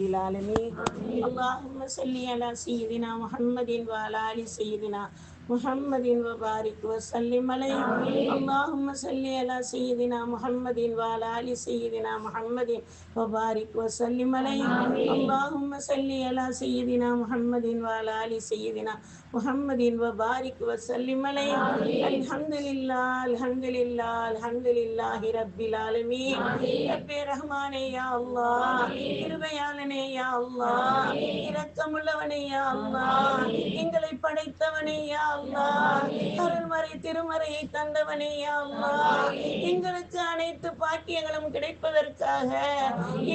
العالمين اللهم صل على سيدنا محمد وعلى ال سيدنا محمد وبارك وسلم عليه اللهم صل على سيدنا محمد وعلى ال سيدنا محمد وبارك وسلم عليه اللهم صل على سيدنا محمد وعلى ال سيدنا محمد وبارك وسلم عليه الحمد لله الحمد لله الحمد لله رب العالمين رب ரஹ்மானே யா அல்லாஹ் கிருபையாளனே யா அல்லாஹ் இரக்கமுள்ளவனே யா அல்லாஹ் எங்களை படைத்தவனே யா அல்லாஹ் அருள்மறை திருமறையை தந்தவனே எங்களுக்கு அனைத்து பாக்கியங்களும் கிடைப்பதற்காக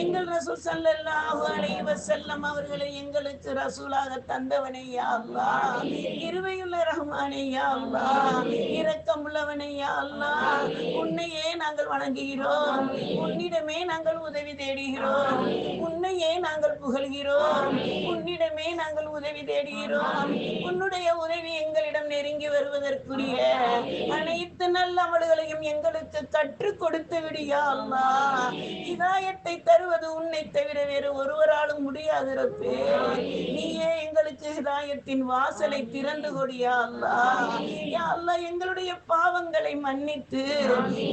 எங்கள் ரசூல் ஸல்லல்லாஹு அலைஹி வஸல்லம் அவர்களை எங்களுக்கு ரசூலாக தந்தவனே யா அல்லாஹ் கிருபையுள்ள ரஹ்மானே யா அல்லாஹ் இரக்கமுள்ளவனே யா அல்லாஹ் உன்னையே நாங்கள் வணங்குகிறோம். உன்னிடமே நாங்கள் உதவி தேடுகிறோம். உன்னையே நாங்கள் புகழ்கிறோம். உன்னிடமே நாங்கள் உதவி தேடுகிறோம். உன்னுடைய உதவி எங்களிடம் நெருங்கி வருவதற்குரிய அனைத்து நல்ல அமல்களையும் எங்களுக்கு கற்றுக் கொடுத்து விடியா அம்மா. இதாயத்தை தருவது உன்னை தவிர வேறு ஒருவராலும் முடியாது ரப்பே. நீயே எங்களுக்கு இதாயத்தின் வாசலை திறந்து கொடியா அல்லா அல்லா எங்களுடைய பாவங்களை மன்னித்து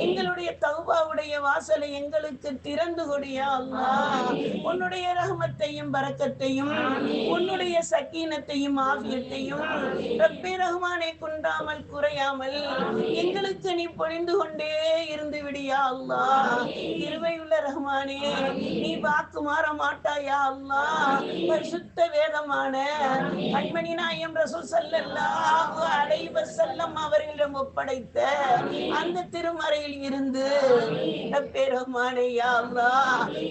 எங்களுடைய தௌபாவுடைய வாசலை எங்களுக்கு திறந்து கொடியா அல்லா உன்னுடைய ரஹமத்தையும் பரக்கத்தையும் உன்னுடைய சக்கீனத்தையும் ஆகியத்தையும் ரப்பே ரஹ்மானை குன்றாமல் குறையாமல் எங்களுக்கு நீ பொழிந்து கொண்டே இருந்து விடியா அல்லா. இருவையுள்ள ரஹ்மானே நீ வாக்கு மாற மாட்டாயா அல்லா. பரிசுத்த வேதமான கண்மணி நாயம் ரசூல் ஸல்லல்லாஹு அலைஹி வஸல்லம் அவர்களிடம் ஒப்படைத்த அந்த திருமறையில் இருந்து ரப்பே ரஹ்மானே யா அல்லா.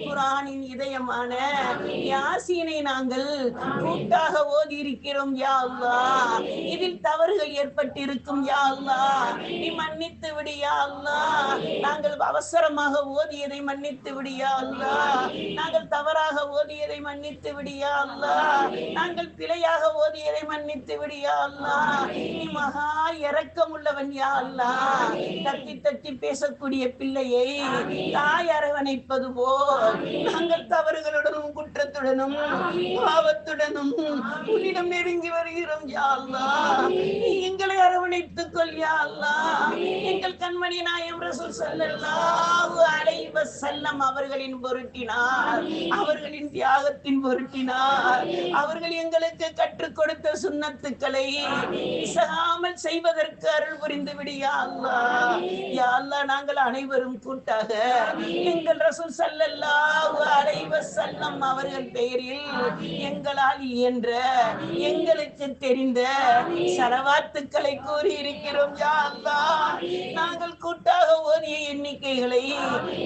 குர்ஆனின் இதயமான யாசீனை நாங்கள் கூட்டாக ஓதி இருக்கிறோம் யா அல்லா. இதில் தவறுகள் ஏற்பட்டிருக்கும் யா அல்லா. நீ மன்னித்து விடு யா அல்லா. நாங்கள் அவசரமாக ஓதியதை மன்னித்து விடு யா அல்லா. நாங்கள் தவறாக ஓதியதை மன்னித்து விடு யா அல்லா. நாங்கள் பிழையாக ஓதியதை மன்னித்து விடு யா அல்லா. நீ மகா இறக்கம் உள்ளவன் யா அல்லா. தட்டி தட்டி பேசக்கூடிய பிள்ளையை தாய் அரவணைப்பது போல் நாங்கள் தவறுகளுடனும் குற்றத்துடனும் பாவத்துடனும் உன்னிடம் நெருங்கி வருகிறோம் யா அல்லா. நீ எங்களை அரவணைத்துக் கொள் எங்கள் கண்மணி நாயம் ரசூல் ஸல்லல்லாஹு அலைஹி வஸல்லம் அவர்களின் பொருட்டினார். அவர்களின் தியாகத்தின் பொருட்டினார். அவர்கள் எங்களுக்கு கற்றுக் கொடுத்த சுன்னத்துக்களை இசகாமல் செய்வதற்கு அருள் புரிந்து விடு யா அல்லா. யா அல்லா நாங்கள் அனைவரும் கூட்டாக எங்கள் ரசூல் சல்லல்லாஹு அலைஹி வஸல்லம் அவர்கள் பெயரில் எங்களால் இயன்ற எங்களுக்கு தெரிந்த சலவாத்துக்களை கூறி இருக்கிறோம் யா அல்லாஹ். நாங்கள் கூட்டாக ஓதிய எண்ணிக்கைகளை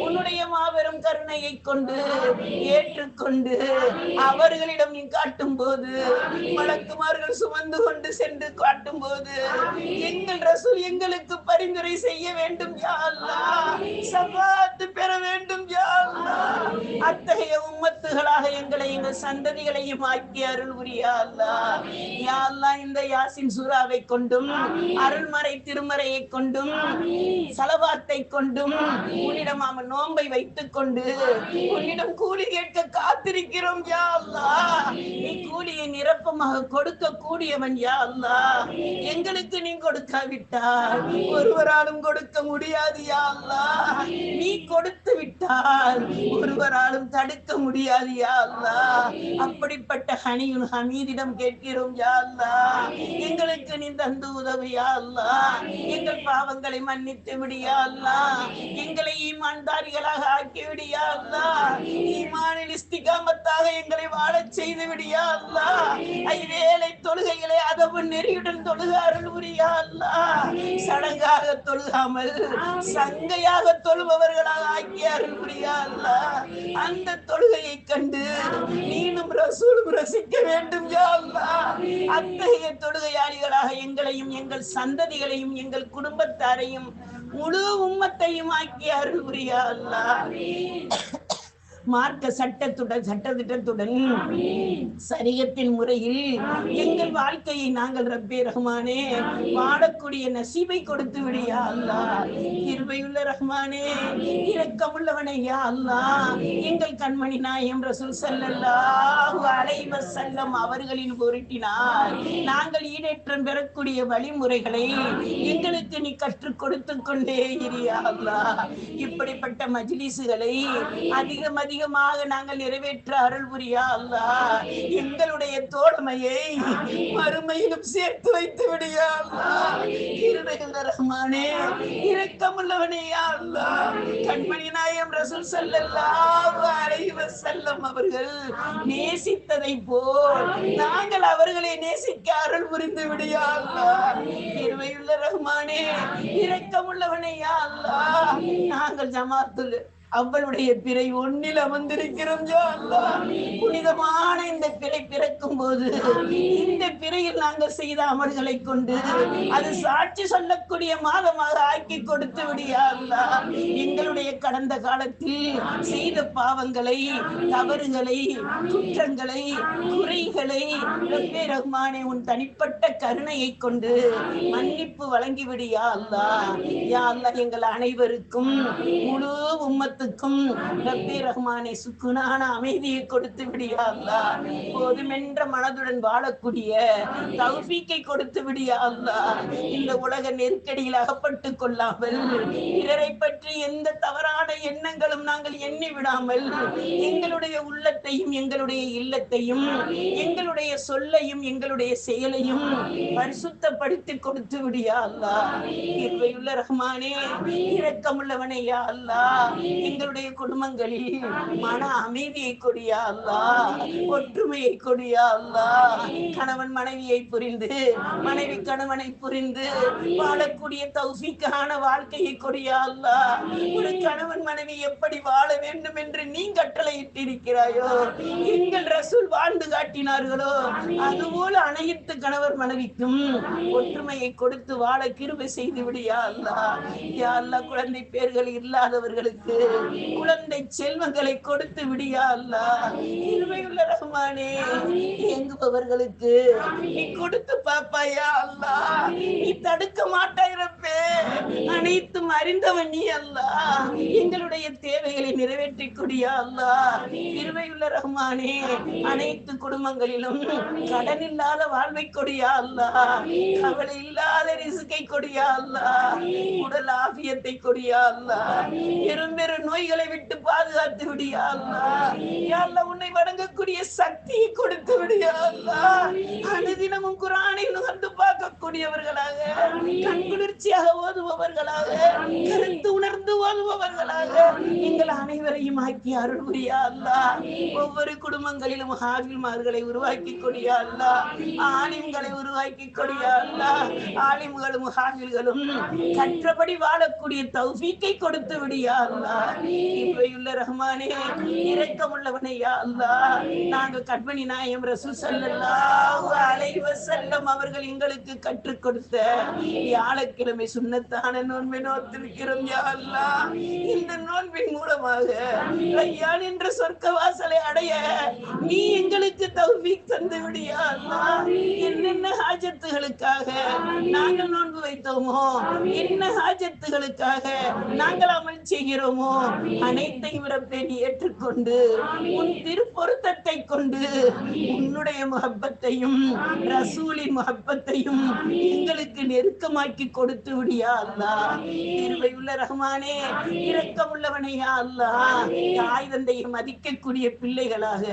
உன்னுடைய மாபெரும் கருணையை கொண்டு ஏற்றுக்கொண்டு அவர்களிடம் நீ காட்டும் போது வழக்குமார்கள் சுமந்து கொண்டு சென்று காட்டும் போது எங்கள் ரசூல் எங்களுக்கு பரிந்துரை செய்ய வேண்டும் யா அல்லாஹ். சபாத்து பெற வேண்டும் யா அத்தகைய உம்மத்துகளாக எங்களை எங்கள் சந்ததிகளையும் ஆக்கி அருள் புரியா அல்லாஹ் இந்த யாசின் சூறாவை கொண்டும் அருள்மறை திருமறையை கொண்டும் சலவாத்தை கொண்டும் உன்னிடம் அவன் நோன்பை வைத்துக் கொண்டு உன்னிடம் கூலி கேட்க காத்திருக்கிறோம் யா அல்லாஹ். நீ கூலியை நிரப்பமாக கொடுக்க கூடியவன் யா அல்லா எங்களுக்கு நீ கொடுக்காவிட்டால் ஒருவராலும் கொடுக்க முடியாது யா அல்லா நீ கொடுத்து விட்டால் ஒருவராலும் தடுக்க முடியாது யா அல்லாஹ். அப்படிப்பட்ட ஹனியுல் ஹமீதிடம் கேட்கிறோம் யா அல்லாஹ். எங்களுக்கு நீ தந்து உதவியா அல்லா எங்கள் பாவங்களை மன்னித்து விடியா அல்லா எங்களை ஈமான்தாரிகளாக ஆக்கி விடியா அல்லா ஈமானில் இஸ்திகாமத்தாக எங்களை வாழச் செய்து விடியா அல்லா ஐவேளை தொழுகைகளை அதவு நெறியுடன் தொழுக அருள் புரியா சடங்காக தொழுகாமல் சங்கையாக தொழுபவர்களாக ஆக்கி அருள் புரியா அல்லாஹ் அந்த தொழுகையை கண்டு நீனும் ரசூலும் ரசிக்க வேண்டும் அத்தகைய தொழுகையாளிகளாக எங்களையும் எங்கள் சந்ததிகளையும் எங்கள் குடும்பத்தாரையும் முழு உம்மத்தையும் ஆக்கி அருள் புரியா அல்லாஹ். மார்க்க சட்டத்துடன் சட்டத்திட்டத்துடன் சரியத்தின் முறையில் எங்கள் வாழ்க்கையை நாங்கள் ரப்பே ரஹ்மானே வாழக்கூடிய நசீபை கொடுத்து விடியா அல்லா கிருபையுள்ள ரஹ்மானே இரக்கமுள்ளவனே யா அல்லா எங்கள் கண்மணி நாயம் ரசூல் ஸல்லல்லாஹு அலைஹி வஸல்லம் அவர்களின் பொருட்டினார் நாங்கள் ஈடேற்றம் பெறக்கூடிய வழிமுறைகளை எங்களுக்கு நீ கற்றுக் கொடுத்து கொண்டே இரியா அல்லா இப்படிப்பட்ட மஜ்லிஸுகளை அதிகம் அதிகமாக நாங்கள் நிறைவேற்ற அருள் புரியா அல்லா எங்களுடைய தோழமையை மறுமையிலும் சேர்த்து வைத்து விடியா ரஹ்மானே இரக்கமுள்ளவனே யா அல்லா கண்மணி நாயம் ரசூல் ஸல்லல்லாஹு அலைஹி வஸல்லம் அவர்கள் நேசித்ததை போல் நாங்கள் அவர்களை நேசிக்க அருள் புரிந்து விடியா அல்லா. கிருபையுள்ள ரஹ்மானே இரக்கமுள்ளவனே யா அல்லா. நாங்கள் ஜமாத்துல் அவளுடைய பிறை ஒன்னில் அமர்ந்திருக்கிறோம் புனிதமான இந்த பிறை பிறக்கும் போது இந்த பிறையில் நாங்கள் செய்த அமர்களை கொண்டு அது சாட்சி சொல்லக்கூடிய மாதமாக ஆக்கி கொடுத்து விடியா அல்லாஹ். எங்களுடைய கடந்த காலத்தில் செய்த பாவங்களை தவறுகளை குற்றங்களை குறைகளை ரப்பே ரஹ்மானே உன் தனிப்பட்ட கருணையை கொண்டு மன்னிப்பு வழங்கி விடியா அல்லா யா அல்லா எங்கள் அனைவருக்கும் முழு உம்மத்து உம்மத்துக்கும் ரப்பே ரஹ்மானை சுக்குனான அமைதியை கொடுத்து விடியா அல்லா போதுமென்ற மனதுடன் வாழக்கூடிய தௌபீக்கை கொடுத்து விடியா அல்லா இந்த உலக நெருக்கடியில் அகப்பட்டு கொள்ளாமல் பிறரை பற்றி எந்த தவறான எண்ணங்களும் நாங்கள் எண்ணி விடாமல் எங்களுடைய உள்ளத்தையும் எங்களுடைய இல்லத்தையும் எங்களுடைய சொல்லையும் எங்களுடைய செயலையும் பரிசுத்தப்படுத்தி கொடுத்து விடியா அல்லா இருவையுள்ள ரஹ்மானே இரக்கமுள்ளவனையா அல்லா. எங்களுடைய குடும்பங்களில் மன அமைதியை கொடியா அல்லா ஒற்றுமையை கொடியா அல்லா கணவன் மனைவியை புரிந்து மனைவி கணவனை புரிந்து வாழக்கூடிய தௌசிக்கான வாழ்க்கையை கொடியா அல்லா ஒரு கணவன் மனைவி எப்படி வாழ வேண்டும் என்று நீ கட்டளையிட்டிருக்கிறாயோ எங்கள் ரசூல் வாழ்ந்து காட்டினார்களோ அதுபோல அனைத்து கணவர் மனைவிக்கும் ஒற்றுமையை கொடுத்து வாழ கிருபை செய்து விடியா அல்லா யா அல்லா குழந்தை பேர்கள் இல்லாதவர்களுக்கு குழந்தை செல்வங்களை கொடுத்து விடியா அல்லா ரஹ்மானே இயங்குபவர்களுக்கு நீ கொடுத்து பாப்பாயா அல்லா. நீ தடுக்க மாட்டாய் அனைத்தும் அறிந்தவன் நீ அல்லா. எங்களுடைய தேவைகளை நிறைவேற்றி கொடியா அல்லா கிருபையுள்ள ரஹ்மானே அனைத்து குடும்பங்களிலும் கடன் இல்லாத வாழ்வை கொடியா அல்லா. கவலை இல்லாத ரிசுக்கை கொடியா அல்லா. உடல் ஆபியத்தை கொடியா அல்லா. பெரும்பெரு நோய்களை விட்டு பாதுகாத்து விடியா அல்லா. உன்னை வணங்கக்கூடிய சக்தியை கொடுத்து விடியா அல்லா. அனுதினமும் குரானை நுகர்ந்து பார்க்கக்கூடியவர்களாக. கண் ஓதுபவர்களாக கருத்து உணர்ந்து ஓதுபவர்களாக எங்கள் அனைவரையும் ஆக்கி அருள் புரியா அல்லா. ஒவ்வொரு குடும்பங்களிலும் ஹாபில்மார்களை உருவாக்கி கொடியா அல்லா. ஆலிம்களை உருவாக்கி கொடியா அல்லா. ஆலிம்களும் ஹாபில்களும் கற்றபடி வாழக்கூடிய தௌஃபீக்கை கொடுத்து விடியா அல்லா. இவையுள்ள ரஹ்மானே இரக்கமுள்ளவனே யா அல்லா. நாங்க கண்மணி நாயம் ரசூல் ஸல்லல்லாஹு அலைஹி வஸல்லம் அவர்கள் எங்களுக்கு கற்றுக் கொடுத்த வியாழக்கிழமை சுண்ணத்தான நோன்பை நோத்திருக்கிறோம் யா அல்லா இந்த நோன்பின் மூலமாக ஐயா என்ற சொர்க்க வாசலை அடைய நீ எங்களுக்கு தௌஃபீக் தந்து விடியா அல்லா ஹாஜத்துகளுக்காக நாங்கள் நோன்பு வைத்தோமோ? என்ன ஹாஜத்துகளுக்காக நாங்கள் அமல் செய்கிறோமோ? அனைத்தையும் ரப்பே நீ ஏற்றுக்கொண்டு உன் திருப்பொருத்தத்தை கொண்டு உன்னுடைய முகப்பத்தையும் ரசூலின் முகப்பத்தையும் எங்களுக்கு நெருக்கமாக்கி கொடுத்து விடியா அல்லா திருவையுள்ள ரஹ்மானே இரக்கமுள்ளவனையா அல்லா தாய் தந்தையை மதிக்கக்கூடிய பிள்ளைகளாக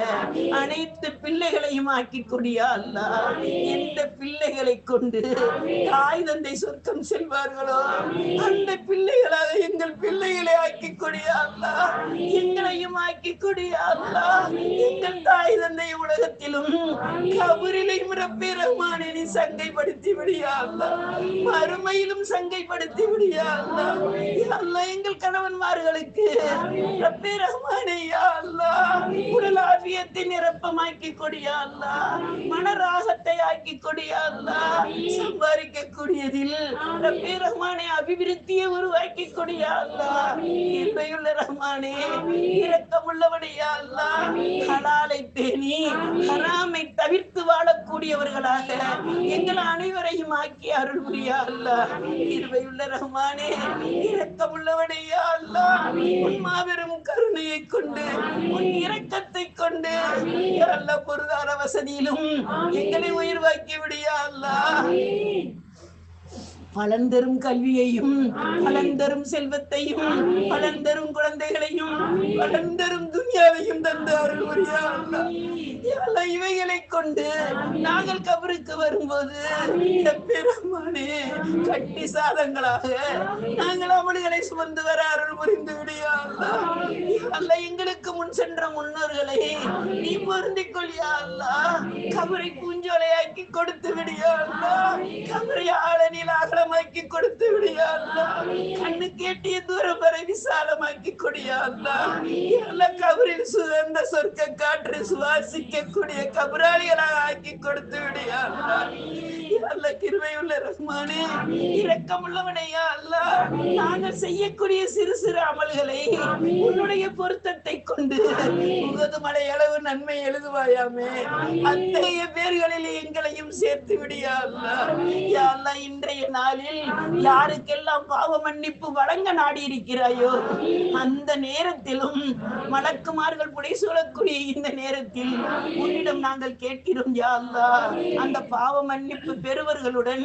அனைத்து பிள்ளைகளையும் ஆக்கி கொடியா அல்லா எந்த பிள்ளைகளை கொண்டு தாய் தந்தை சொர்க்கம் செல்வார்களோ? அந்த பிள்ளைகளாக எங்கள் எங்களையும் ஆக்கி கொடியா எங்கள் தாய் தந்தை உலகத்திலும் கபரிலையும் ரப்பே ரஹ்மானே நீ சங்கைப்படுத்தி விடியா மறுமையிலும் சங்கைப்படுத்தி விடியா அல்லாஹ் எங்கள் கணவன்மார்களுக்கு ரப்பே ரஹ்மானே யா உடல் ஆபியத்தை நிரப்பமாக்கி கொடியா மன ராகத்தை ஆக்கி கொடியா அல்லாஹ் சம்பாதிக்க கூடியதில் ரப்பே ரஹ்மானே அபிவிருத்தியை உருவாக்கி கொடியா இருவையுள்ள ரஹ்மானே இரக்கமுள்ளவனையா அல்லாஹ் ஹலாலை பேணி ஹராமை தவிர்த்து வாழக்கூடியவர்களாக எங்கள் அனைவரையும் ஆக்கி அருள் புரியா அல்லாஹ் இருவையுள்ள ரஹ்மானே இரக்கமுள்ளவனையா அல்லாஹ் உன் மாபெரும் கருணையை கொண்டு உன் இரக்கத்தை கொண்டு யா அல்லாஹ் பொருளாதார வசதியிலும் எங்களை உயிர்வாக்கி விடியா அல்லாஹ் பலன் தரும் கல்வியையும் பலன் தரும் செல்வத்தையும் பலன் தரும் குழந்தைகளையும் பலன் தரும் துனியாவையும் தந்து அருள் புரியா அல்லாஹ். யா அல்லாஹ், இவைகளை கொண்டு நாங்கள் கபருக்கு வரும்போது பெருமானே கட்டி சாதங்களாக நாங்கள் அமல்களை சுமந்து வர அருள் புரிந்து விடியா அல்லாஹ், எங்களுக்கு முன் சென்ற முன்னோர்களை நீ பொருந்திக் கொள்ளியா அல்லாஹ் கபரை பூஞ்சோலையாக்கி கொடுத்து விடியா அல்லாஹ் கபரை ஆழனில் விசாலமாக்கி கொடுத்து விடியா கண்ணு கேட்டிய தூரம் வரை விசாலமாக்கி கொடியா கபரில் சுதந்த சொர்க்க காற்று சுவாசிக்க கூடிய கபராளிகளாக ஆக்கி கொடுத்து விடியா அல்லாஹ் அல்ல கிருபையுள்ள ரஹ்மானே இரக்கமுள்ளவனையா அல்ல நாங்கள் செய்யக்கூடிய சிறு சிறு அமல்களை உன்னுடைய பொருத்தத்தை கொண்டு உகது மலை அளவு நன்மை எழுதுவாயாமே. அத்தகைய பேர்களில் எங்களையும் சேர்த்து விடியா அல்லாஹ் யா இன்றைய நாளில் யாருக்கெல்லாம் பாவ மன்னிப்பு வழங்க நாடி இருக்கிறாயோ அந்த நேரத்திலும் மலக்குமார்கள் புடை சூழக்கூடிய இந்த நேரத்தில் உன்னிடம் நாங்கள் கேட்கிறோம் யா அந்த பாவ மன்னிப்பு பெறுவர்களுடன்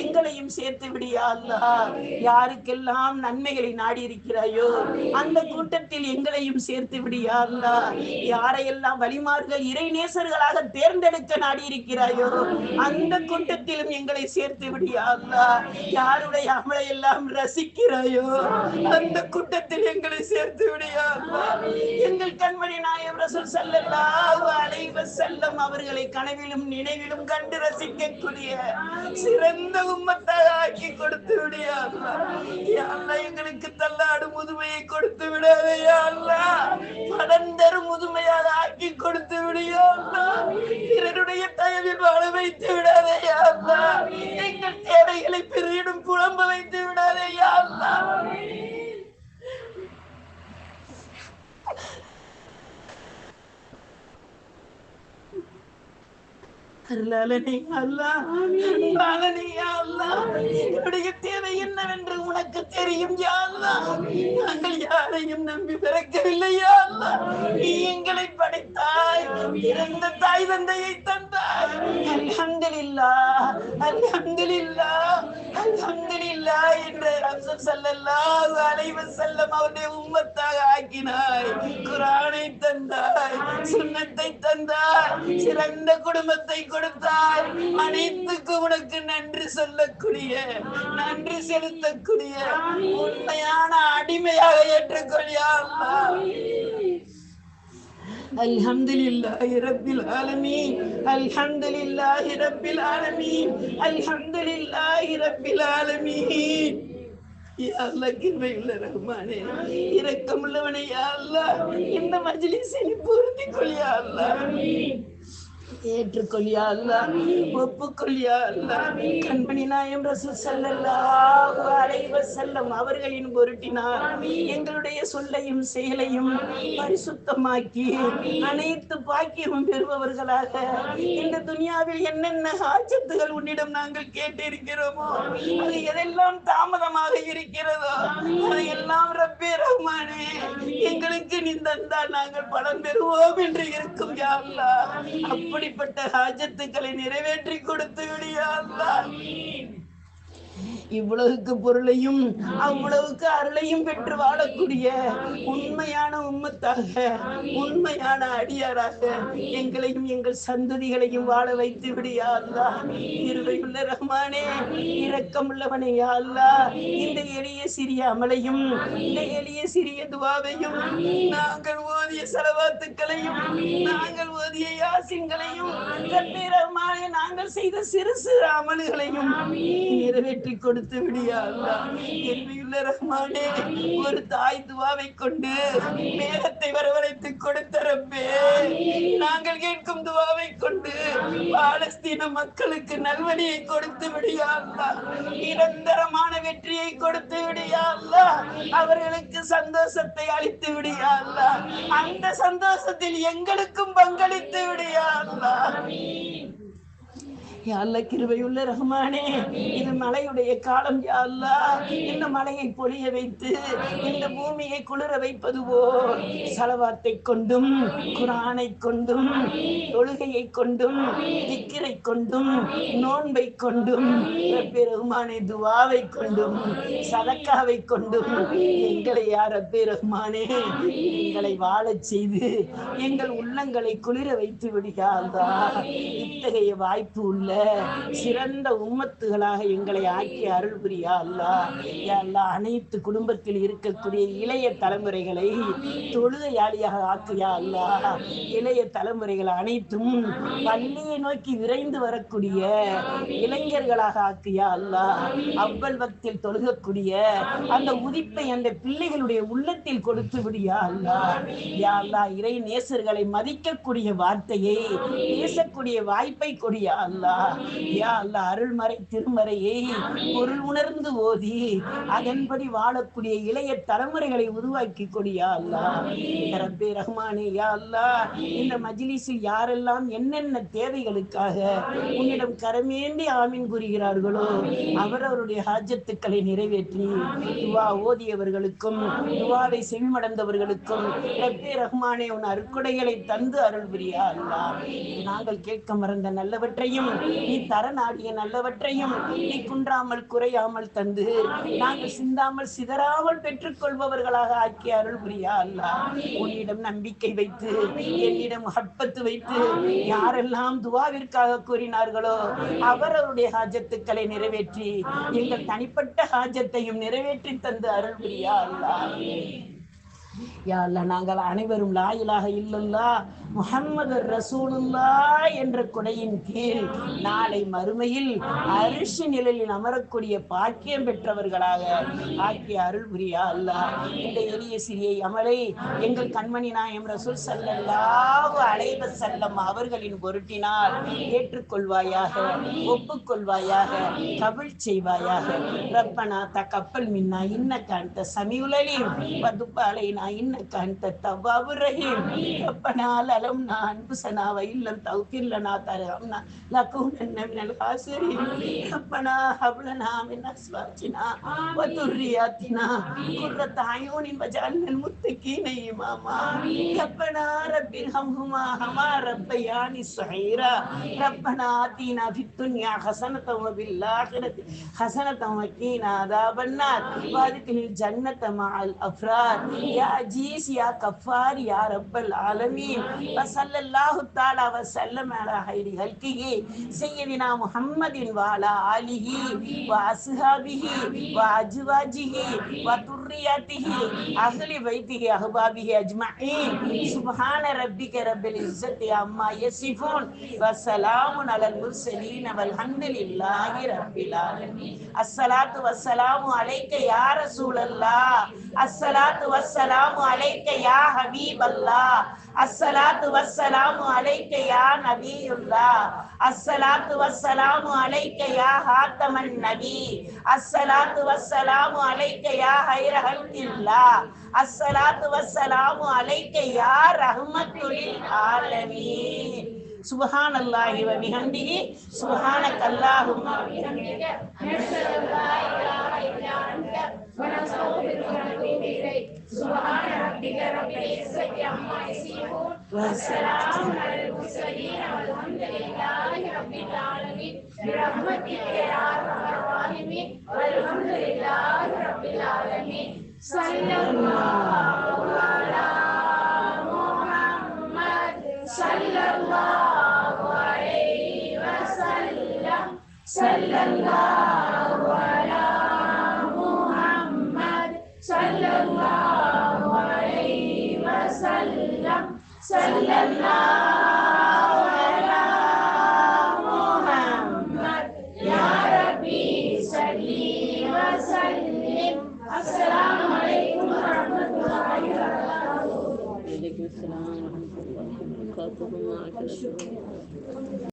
எங்களையும் சேர்த்து விடியா அல்லாஹ் யாருக்கெல்லாம் நன்மைகளை நாடி இருக்கிறாயோ அந்த கூட்டத்தில் எங்களையும் சேர்த்து விடியா அல்லாஹ் யாரையெல்லாம் வழிமார்கள் இறைநேசர்களாக தேர்ந்தெடுக்க நாடி இருக்கிறாயோ அந்த கூட்டத்திலும் எங்களை சேர்த்து விடியா அல்லாஹ் யாருடைய அமலை எல்லாம் ரசிக்கிறாயோ? அந்த கூட்டத்தில் எங்களை சேர்த்து விடியா. எங்கள் கண்மணி நாயம் ரசூல் ஸல்லல்லாஹு அலைஹி செல்லம் அவர்களை கனவிலும் நினைவிலும் கண்டு ரசிக்கக்கூடிய சிறந்த உம்மத்தாக ஆக்கி கொடுத்து விடியா. அல்லாஹ் எங்களுக்கு தள்ளாடு முதுமையை கொடுத்து விடாதே யா அல்லாஹ் படந்தரும் முதுமையாக ஆக்கி கொடுத்து விடியோ பிறருடைய தயவில் வாழ வைத்து விடாதே எங்கள் தேவைகளை பிறரிடம் புலம்ப வைத்து விடாதே யா தேவை என்னவென்று உனக்கு தெரியும் நாங்கள் யாரையும் நம்பி பிறக்கவில்லை நீ எங்களை படைத்தாய். இறந்த தாய் தந்தையை தந்தாய். அல்ஹம்துலில்லாஹ். அல்ஹம்துலில்லாஹ். அல்ஹம்துலில்லாஹ் என்று ரசூல் ஸல்லல்லாஹு அலைஹி வஸல்லம் அவருடைய உம்மத்தாக ஆக்கினாய். குர்ஆனை தந்தாய் சுன்னத்தை தந்தாய் சிறந்த குடும்பத்தை கொடுத்தாய். அனைத்துக்கும் உனக்கு நன்றி சொல்லக்கூடிய நன்றி செலுத்தக்கூடிய உண்மையான அடிமையாக ஏற்றுக்கொள்ளியா அல்லாஹ். الحمد لله رب العالمين الحمد لله رب العالمين الحمد لله رب العالمين யா அல்லாஹ் கிருபையுள்ள ரஹ்மானே இரக்கமுள்ளவனே யா அல்லாஹ் இந்த மஜ்லிஸை நீ பொருந்திக் கொள் யா அல்லாஹ் ஏற்றுக்கொள்ளியா ஒப்புக்கொள்ளியா கண்மணி நாயம் ரசூல் ஸல்லல்லாஹு அலைஹி வஸல்லம் அவர்களின் பொருட்டினார் எங்களுடைய சொல்லையும் செயலையும் பரிசுத்தமாக்கி அனைத்து பாக்கியமும் பெறுபவர்களாக இந்த துனியாவில் என்னென்ன ஆச்சத்துகள் உன்னிடம் நாங்கள் கேட்டிருக்கிறோமோ அது எதெல்லாம் தாமதமாக இருக்கிறதோ அதையெல்லாம் ரப்பே ரஹ்மானே எங்களுக்கு நீ தந்தால் நாங்கள் பலம் பெறுவோம் என்று இருக்கும் யாருலா அப்படி அப்படிப்பட்ட ஹாஜத்துக்களை நிறைவேற்றி கொடுத்து விடியா இவ்வளவுக்கு பொருளையும் அவ்வளவுக்கு அருளையும் பெற்று வாழக்கூடிய உண்மையான உம்மத்தாக உண்மையான அடியாராக எங்களையும் எங்கள் சந்ததிகளையும் வாழ வைத்து விடியா அல்லா. இருவையுள்ள ரஹ்மானே இரக்கமுள்ளவனே யா இந்த எளிய சிறிய அமலையும் இந்த எளிய சிறிய துவாவையும் நாங்கள் ஓதிய செலவாத்துக்களையும் நாங்கள் ஓதிய யாசின்களையும் ரஹ்மானே நாங்கள் செய்த சிறு சிறு அமல்களையும் நிறைவேற்றி கொடுத்து விடியா ரஹ்மானே ஒரு தாய் துவாவை கொண்டு மேகத்தை வரவழைத்து கொடுத்த ரப்பே நாங்கள் கேட்கும் துவாவை கொண்டு பாலஸ்தீன மக்களுக்கு நல்வழியை கொடுத்து விடியா அல்லா நிரந்தரமான வெற்றியை கொடுத்து விடியா அல்லா அவர்களுக்கு சந்தோஷத்தை அளித்து விடியா அல்லா அந்த சந்தோஷத்தில் எங்களுக்கும் பங்களித்து விடியா அல்லா யா கிருவையுள்ள கிருபையுள்ள ரஹ்மானே இது மழையுடைய காலம் யா இந்த மலையை பொழிய வைத்து இந்த பூமியை குளிர வைப்பது போல் சலவாத்தை கொண்டும் குரானை கொண்டும் தொழுகையை கொண்டும் திக்கிரை கொண்டும் நோன்பை கொண்டும் ரப்பே ரகுமானே துவாவை கொண்டும் சதக்காவை கொண்டும் எங்களை யார் ரப்பே ரஹ்மானே எங்களை வாழச் செய்து எங்கள் உள்ளங்களை குளிர வைத்து விடுகா இத்தகைய வாய்ப்பு உள்ள சிறந்த உம்மத்துகளாக எங்களை ஆக்கி அருள் புரியா அல்லா. யா அனைத்து குடும்பத்தில் இருக்கக்கூடிய இளைய தலைமுறைகளை தொழுகையாளியாக ஆக்கியா அல்லா. இளைய தலைமுறைகள் அனைத்தும் பள்ளியை நோக்கி விரைந்து வரக்கூடிய இளைஞர்களாக ஆக்கியா அல்லா. அவ்வல்வத்தில் தொழுகக்கூடிய அந்த உதிப்பை அந்த பிள்ளைகளுடைய உள்ளத்தில் கொடுத்து விடியா அல்லா. யா அல்லா இறை நேசர்களை மதிக்கக்கூடிய வார்த்தையை பேசக்கூடிய வாய்ப்பை கொடியா அல்லா. யா அல்லா அருள்மறை திருமறையை பொருள் உணர்ந்து ஓதி அதன்படி வாழக்கூடிய இளைய தலைமுறைகளை உருவாக்கி கொடியா அல்லா? ரப்பே ரஹ்மானே யா அல்லா. இந்த மஜ்லிஸில் யாரெல்லாம் என்னென்ன தேவைகளுக்காக உன்னிடம் கரமேந்தி ஆமீன் கூறுகிறார்களோ அவரவருடைய ஹாஜத்துக்களை நிறைவேற்றி துவா ஓதியவர்களுக்கும் துவாவை செவிமடந்தவர்களுக்கும் ரப்பே ரஹ்மானே உன் அருக்குடைகளை தந்து அருள் புரியா அல்லா. நாங்கள் கேட்க மறந்த நல்லவற்றையும் நீ தர நல்லவற்றையும் நீ குன்றாமல் குறையாமல் தந்து நாங்கள் சிந்தாமல் சிதறாமல் பெற்றுக்கொள்பவர்களாக ஆக்கி அருள் புரியா அல்லா உன்னிடம் நம்பிக்கை வைத்து என்னிடம் ஹட்பத்து வைத்து யாரெல்லாம் துவாவிற்காக கூறினார்களோ அவரவருடைய ஹாஜத்துக்களை நிறைவேற்றி எங்கள் தனிப்பட்ட ஹாஜத்தையும் நிறைவேற்றி தந்து அருள் புரியா அல்லா யா அல்ல நாங்கள் அனைவரும் லாயிலாக இல்லல்லா முகம்மது ரசூலுல்லா என்ற கொடையின் கீழ் நாளை மறுமையில் அரிசி நிழலில் அமரக்கூடிய பாக்கியம் பெற்றவர்களாக ஆக்கிய அருள் புரியா அல்லாஹ். இந்த எளிய சிறிய அமலை எங்கள் கண்மணி நாயம் ரசூல் சல்லல்லாஹு அலைவ செல்லம் அவர்களின் பொருட்டினால் ஏற்றுக்கொள்வாயாக ஒப்புக்கொள்வாயாக கவிழ் செய்வாயாக. ரப்பனா கப்பல் மின்னா இன்னக்க إنك أنت التواب الرحيم ربنا لا لمنا أنفسنا وإن لم تغفر لنا ترحمنا لكونن من الخاسرين ربنا هب لنا من أزواجنا وذرياتنا قرة أعين وجعلنا المتقين إماما ربنا رب ارحمهما كما ربياني صغيرا ربنا آتنا في الدنيا حسنة وفي الآخرة حسنة وقنا عذاب النار وادخل الجنة مع الأفراد يا عزيز يا كفار يا رب العالمين وصلى الله تعالى وسلم على خير خلقه سيدنا محمد وعلى آله وأصحابه وأزواجه وذرياته أهل بيته أحبابه أجمعين سبحان ربك رب العزة عما يصفون وسلام على المرسلين والحمد لله رب العالمين الصلاة والسلام عليك يا رسول الله الصلاة والسلام வஸ்ஸலாமு அலைக்க யா ஹபீபல்லா அஸ்ஸலாத்து வஸ்ஸலாமு அலைக்க யா நபியுல்லா அஸ்ஸலாத்து வஸ்ஸலாமு அலைக்க யா ஹாத்தமன் நபி அஸ்ஸலாத்து வஸ்ஸலாமு அலைக்க யா ஹைர ஹல்கில்லா அஸ்ஸலாத்து வஸ்ஸலாமு அலைக்க யா ரஹ்மத்துலில் ஆலமீன் சுபஹான் அல்லாஹி வ பிஹம்திஹி சுபஹானக அல்லாஹும்ம பிஹம்திக நஸ்அலுல்லாஹி லா இலாஹ الا انت ونستغفرك ونتوب اليك سبحان ربك رب العزه عما يصفون والسلام على المرسلين والحمد لله رب العالمين برحمتك يا ارحم الراحمين والحمد لله رب العالمين صلى الله katıldığımla arkadaşlarım.